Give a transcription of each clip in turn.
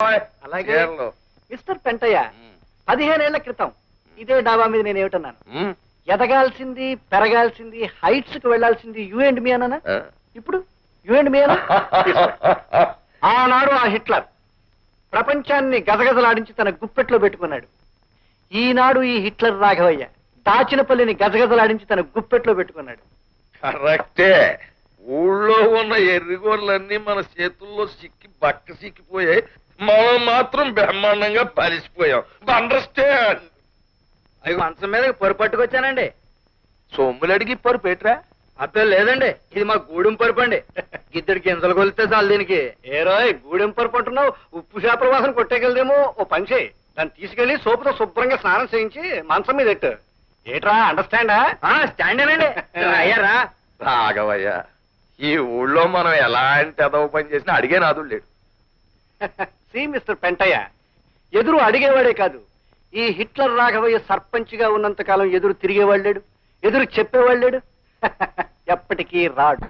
అలాగే. మిస్టర్ పెంటయ్య. పదిహేనేళ్ళ క్రితం ఇదే డాబా మీద నేను ఏమిటన్నాను. ఎదగాల్సింది పెరగాల్సింది హైట్స్కు వెళ్ళాల్సింది యూ అండ్ మీ అన్నానా. ఇప్పుడు? యూ అండ్ మీ అనా ఆనాడు ఆ హిట్లర్ ప్రపంచాన్ని గజగజలాడించి తన గుప్పెట్లో పెట్టుకున్నాడు. ఈనాడు ఈ హిట్లర్ రాఘవయ్య దాచినపల్లిని గజగజలాడించి తన గుప్పెట్లో పెట్టుకున్నాడు. కరెక్టే. ఊళ్ళో ఉన్న ఎర్రిగోళ్ళన్నీ మన చేతుల్లో సిక్కి బక్క సిక్కిపోయాయి. మనం మాత్రం బ్రహ్మాండంగా పరిసిపోయాం అండర్స్టాండ్ అవి మంచం మీద పొరు పట్టుకొచ్చానండి. సొమ్ములు అడిగి పరు పెట్రా? అబ్బే లేదండి. ఇది మా గూడెం పరుపు అండి ఇద్దరికి గింజలు కొలితే చాలు దీనికి. ఏ రోయ్ గూడెం పరుపు అంటున్నావు ఉప్పు చేపల వాసన కొట్టేకెళ్దేమో ఓ పని చేయి దాన్ని తీసుకెళ్ళి సోపుతో శుభ్రంగా స్నానం చేయించి మంచం మీద పెట్టు. ఏట్రా అండర్స్టాండా స్టాండేనండి అయ్యారా రాఘవయ్య ఈ ఊళ్ళో మనం ఎలాంటి ఎదవ పని చేసినా అడిగే నాదుడు లేడు. సి మిస్టర్ పెంటయ్య ఎదురు అడిగేవాడే కాదు. ఈ హిట్లర్ రాఘవయ్య సర్పంచ్గా గా ఉన్నంత కాలం ఎదురు తిరిగేవాడు లేడు ఎదురు చెప్పేవాడు లేడు ఎప్పటికీ రాడు.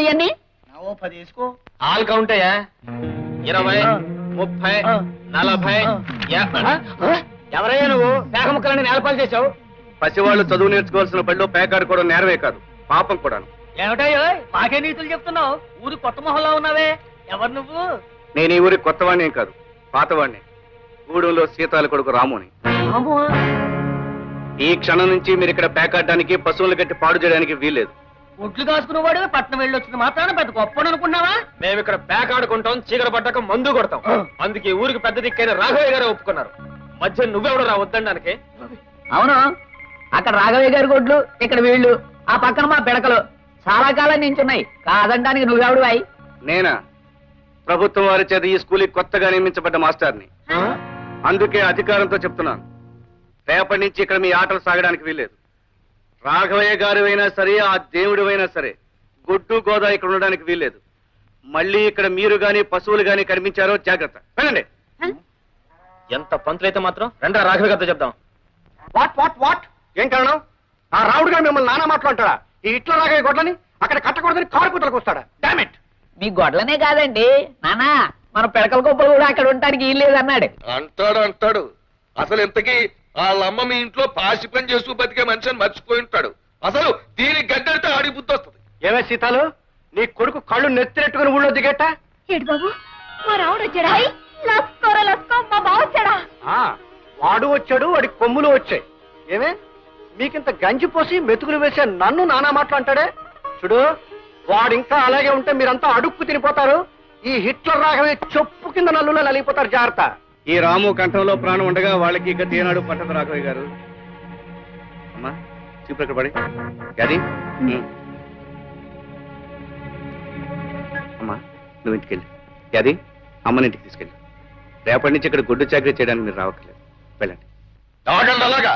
గారు మీ అన్ని పది వేసుకో ఆల్ కౌంట్ అయ్యా ఇరవై. ముప్పై. నలభై? ఎవరయ్యా నువ్వు? పేక ముక్కలని నేలపాలు చేశావు? పసివాళ్ళు చదువు నేర్చుకోవాల్సిన బడిలో పేకాడుకోవడం నేరవే కాదు పాపం కూడాను. ఏమిటయ్యో? మాకే నీతులు చెప్తున్నావు? ఊరు కొత్త మొహంలో ఉన్నావే. ఎవరు నువ్వు? నేను ఈ ఊరి కొత్తవాణ్ణేం కాదు పాతవాణ్ణి. గూడెంలో సీతాల కొడుకు రాముని. ఈ క్షణం నుంచి మీరు ఇక్కడ పేకాడడానికి పశువులు కట్టి పాడు చేయడానికి వీల్లేదు. ఒడ్లు కాసుకునేవాడు పట్నం వెళ్ళి వచ్చింది మాత్రాన పెద్ద గొప్ప అనుకున్నావా మేము ఇక్కడ పేకాడుకుంటాం చీకర పడ్డాక మందు కొడతాం. అందుకే ఊరికి పెద్ద దిక్కైన రాఘవయ్య గారే ఒప్పుకున్నారు. మధ్య నువ్వెవడు రా వద్దండానికి అవును. అక్కడ రాఘవయ్య గారి గొడ్లు ఇక్కడ వీళ్ళు ఆ పక్కన మా పిడకలు. చాలా కాలం నుంచి ఉన్నాయి కాదనడానికి నువ్వెవడు అయి నేనా? ప్రభుత్వం వారి చేత ఈ స్కూల్కి కొత్తగా నియమించబడ్డ మాస్టర్ని. అందుకే అధికారంతో చెప్తున్నాను. రేపటి నుంచి ఇక్కడ మీ ఆటలు సాగడానికి వీల్లేదు. రాఘవయ్య గారు అయినా సరే ఆ దేవుడు అయినా సరే గొడ్డు గోదా ఇక్కడ ఉండడానికి వీల్లేదు. మళ్ళీ ఇక్కడ మీరు గాని పశువులు గాని కనిపించారో జాగ్రత్త. వెళ్ళండి. ఎంత పంతులైతే మాత్రం? రెండా రాఘవయ్య గారితో చెప్దాం. వాట్ వాట్ వాట్ ఏం కారణం? ఆ రావుడు గారు మిమ్మల్ని నానా మాట్లాడతాడా ఈ హిట్లర్ రాఘవయ్య గొడ్లని అక్కడ కట్టకూడదని కారు కుతలకు వస్తాడా? డామిట్ మీ గొడ్లనే కాదండి. నానా మన పిడకల గొప్పలు కూడా అక్కడ ఉండడానికి వీలు లేదన్నాడు అంటాడు అంటాడు. అసలు ఇంతకీ వాళ్ళమ్మ మీ ఇంట్లో పాసి పని చేస్తూ బతికే మనిషిని మర్చిపోయి ఉంటాడు. అసలు దీనికి గడ్డడితే ఆడి బుద్ధి వస్తుంది. ఏమే సీతాలు? నీ కొడుకు కళ్ళు నెత్తినెట్టుకుని ఊళ్ళో దిగేట? ఏడు బాబు మా రావుడు వచ్చాడా? లస్కోరా లస్కో మా బావ వచ్చాడా? ఆ, వాడు వచ్చాడు వాడి కొమ్ములు వచ్చాయి. ఏమే? మీకింత గంజి పోసి మెతుకులు వేసే నన్ను నానా మాటలు అంటాడే? చూడు వాడు ఇంకా అలాగే ఉంటే మీరంతా అడుక్కు తినిపోతారు. ఈ హిట్లర్ రాఘవే చెప్పు కింద నల్లులో నలిగిపోతారు జాగ్రత్త. ఈ రాము కంఠంలో ప్రాణం ఉండగా వాళ్ళకి ఇక తీనాడు పట్టదు రాఘవయ్య గారు. అమ్మా చూపు ఎక్కడ పడి. అమ్మా నువ్వు ఇంటికి వెళ్ళి. గది అమ్మని ఇంటికి తీసుకెళ్ళి. రేపటి నుంచి ఇక్కడ గుడ్డు చాకరీ చేయడానికి మీరు రావట్లేదు వెళ్ళండి. ఆగండి అలాగా?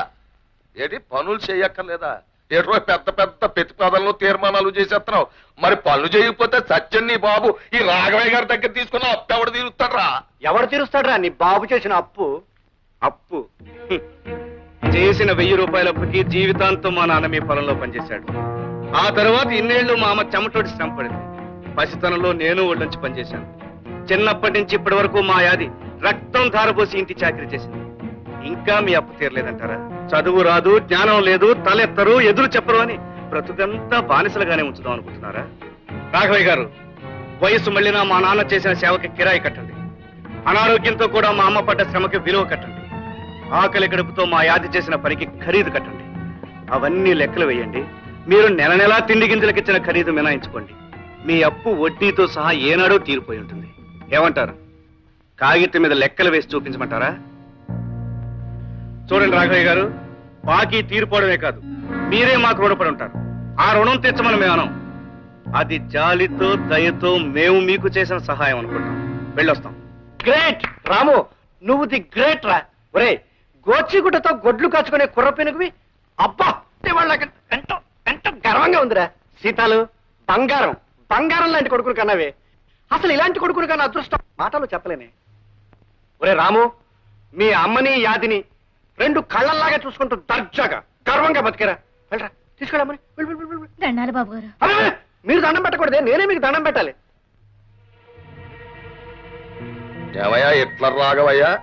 ఏంటి పనులు చేయక్కర్లేదా? ఏటో పెద్ద పెద్ద ప్రతిపాదనలు తీర్మానాలు చేసేస్తున్నావు. మరి పనులు చేయకపోతే సత్యం నీ బాబు. ఈ రాఘవయ్య గారి దగ్గర తీసుకున్న అప్పెవడు తీరుస్తాడ్రా? ఎవడు తీరుస్తాడురా నీ బాబు చేసిన అప్పు. అప్పు? హ్మ్. చేసిన వెయ్యి రూపాయల అప్పుకి జీవితాంతం మా నాన్న మీ పొలంలో పనిచేశాడు. ఆ తర్వాత ఇన్నేళ్ళు మా అమ్మ చెమటోటి శ్రమ పడింది. పసితనంలో నేను ఒళ్ళొంచి పనిచేశాను. చిన్నప్పటి నుంచి ఇప్పటి వరకు మా యాది రక్తం ధారపోసి ఇంటి చాకరీ చేసింది. ఇంకా మీ అప్పు తీరలేదంటారా? చదువు రాదు జ్ఞానం లేదు తలెత్తరు ఎదురు చెప్పరు అని బ్రతుకంతా బానిసలుగానే ఉంచుదాం అనుకుంటున్నారా? రాఘవయ్య గారు వయసు మళ్ళినా మా నాన్న చేసిన సేవకి కిరాయి కట్టండి. అనారోగ్యంతో కూడా మా అమ్మ పడ్డ శ్రమకి విలువ కట్టండి. ఆకలి గడుపుతో మా యాది చేసిన పనికి ఖరీదు కట్టండి. అవన్నీ లెక్కలు వేయండి. మీరు నెల నెలా తిండి గింజలకు ఇచ్చిన ఖరీదు మినాయించుకోండి మీ అప్పు వడ్డీతో సహా ఏనాడో తీరిపోయి ఉంటుంది. ఏమంటారు? కాగితం మీద లెక్కలు వేసి చూపించమంటారా? చూడండి రాఘవయ్య గారు బాకీ తీరిపోవడమే కాదు మీరే మాకు రుణపడి ఉంటారు. ఆ రుణం తెచ్చమని మేము అనం. అది జాలితో దయతో మేము మీకు చేసిన సహాయం అనుకుంటాం. వెళ్ళొస్తాం. గ్రేట్! రాము నువ్వు ది గ్రేట్ రా. ఒరే గోచిగుడ్డతో గొడ్లు కాచుకునే కుర్ర పెనుగువి? అబ్బా! వాళ్ళకి ఎంతో ఎంతో గర్వంగా ఉందిరా. సీతాలు బంగారం. బంగారం లాంటి కొడుకులు కన్నావే. అసలు ఇలాంటి కొడుకులు కన్నా అదృష్టం మాటలు చెప్పలేనే. ఒరే రాము మీ అమ్మని యాదిని రెండు కళ్ళల్లాగా చూసుకుంటూ దర్జాగా గర్వంగా బతికేరా. వెళ్ళరా తీసుకెళ్ళమని దండాలి బాబు గారు మీరు దండం పెట్టకూడదే నేనే మీకు దండం పెట్టాలి. ఏమయ్యా ఎట్లా రాగవయ్యా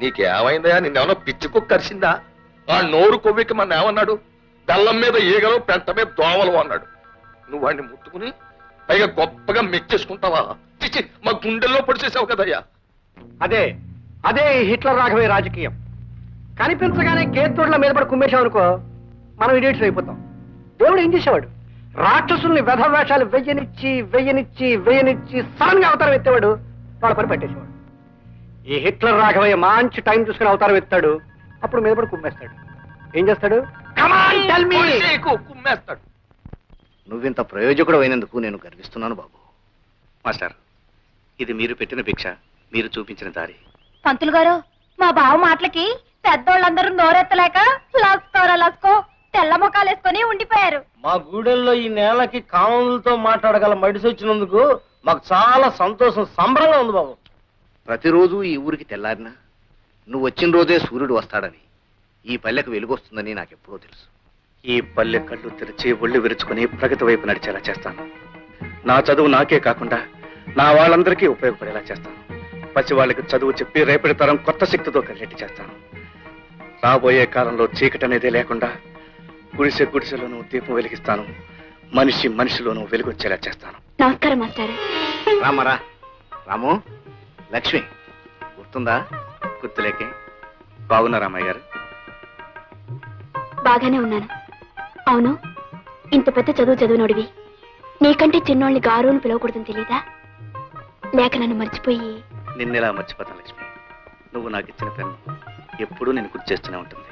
నీకేమైందయ్యా? నిన్నేమన్నా పిచ్చి కరిసిందా? ఆ నోరు కొవ్వికి మన ఏమన్నాడు? బెల్లం మీద ఈగలు పెంట మీద దోవలు అన్నాడు. నువ్వు వాడిని ముట్టుకుని పైగా గొప్పగా మెచ్చేసుకుంటావా చిచి మా గుండెల్లో పొడిచేసావు కదయ్యా. అదే అదే ఈ హిట్లర్ రాఘవే రాజకీయం. కనిపించగానే కేతుడుల మీద పడి కుమ్మేశాం అనుకో మనం ఇడియట్స్ అయిపోతాం. దేవుడు ఏం చేసేవాడు? రాక్షసుల్ని వ్యధవేషాలు వెయ్యనిచ్చి వెయ్యనిచ్చి వెయ్యనిచ్చి సడన్గా అవతారం ఎత్తేవాడు వాళ్ళ పని పట్టేసేవాడు. ఈ హిట్లర్ రాఘవయ్య మంచి టైం చూసుకుని అవతారం ఎత్తాడు అప్పుడు మీద పడి కుమ్మేస్తాడు. ఏం చేస్తాడు? Come on, tell me! పొడిచేయకు, కుమ్మేస్తాడు. నువ్వింత ప్రయోజకుడు అయినందుకు నేను గర్విస్తున్నాను బాబు. మాస్టర్ ఇది మీరు పెట్టిన భిక్ష మీరు చూపించిన దారి. పంతులు గారు మా బావ మాటలకి పెద్దోళ్ళందరూ నోరెత్తలేక లస్కోరా లస్కో తెల్ల ముఖాలు వేసుకొని ఉండిపోయారు. మా గూడెల్లో ఈ నేలకి కామన్లతో మాట్లాడగల మడిసి వచ్చినందుకు మాకు చాలా సంతోషం సంబరంగా ఉంది బాబు. ప్రతిరోజు ఈ ఊరికి తెల్లారినా నువ్వు వచ్చిన రోజే సూర్యుడు వస్తాడని ఈ పల్లెకు వెలుగొస్తుందని నాకెప్పుడో తెలుసు. ఈ పల్లె కళ్ళు తెరిచి ఒళ్ళు విరుచుకుని ప్రగతి వైపు నడిచేలా చేస్తాను. నా చదువు నాకే కాకుండా నా వాళ్ళందరికీ ఉపయోగపడేలా చేస్తాను. పసి వాళ్ళకి చదువు చెప్పి రేపటి తరం కొత్త శక్తితో కలిగేటి చేస్తాను. రాబోయే కాలంలో చీకటి అనేది లేకుండా గుడిసె గుడిసెలోనూ దీపం వెలిగిస్తాను. మనిషి మనిషిలోనూ వెలుగొచ్చేలా చేస్తాను. నమస్కారం మాస్టర్. రామరా రాము లక్ష్మి గుర్తుందా? గుర్తులేకే. బాగున్నా రామయ్య గారు బాగానే ఉన్నాను. అవును ఇంత పెద్ద చదువు చదువునోడివి. నీకంటే చిన్నోళ్ళని గారు అని పిలవకూడదని తెలీదా? లేక నన్ను మర్చిపోయి నిన్నెలా మర్చిపోతాను లక్ష్మి? నువ్వు నాకు ఇచ్చిన పెన్ను ఎప్పుడూ నేను గుర్తు చేస్తూనే ఉంటుంది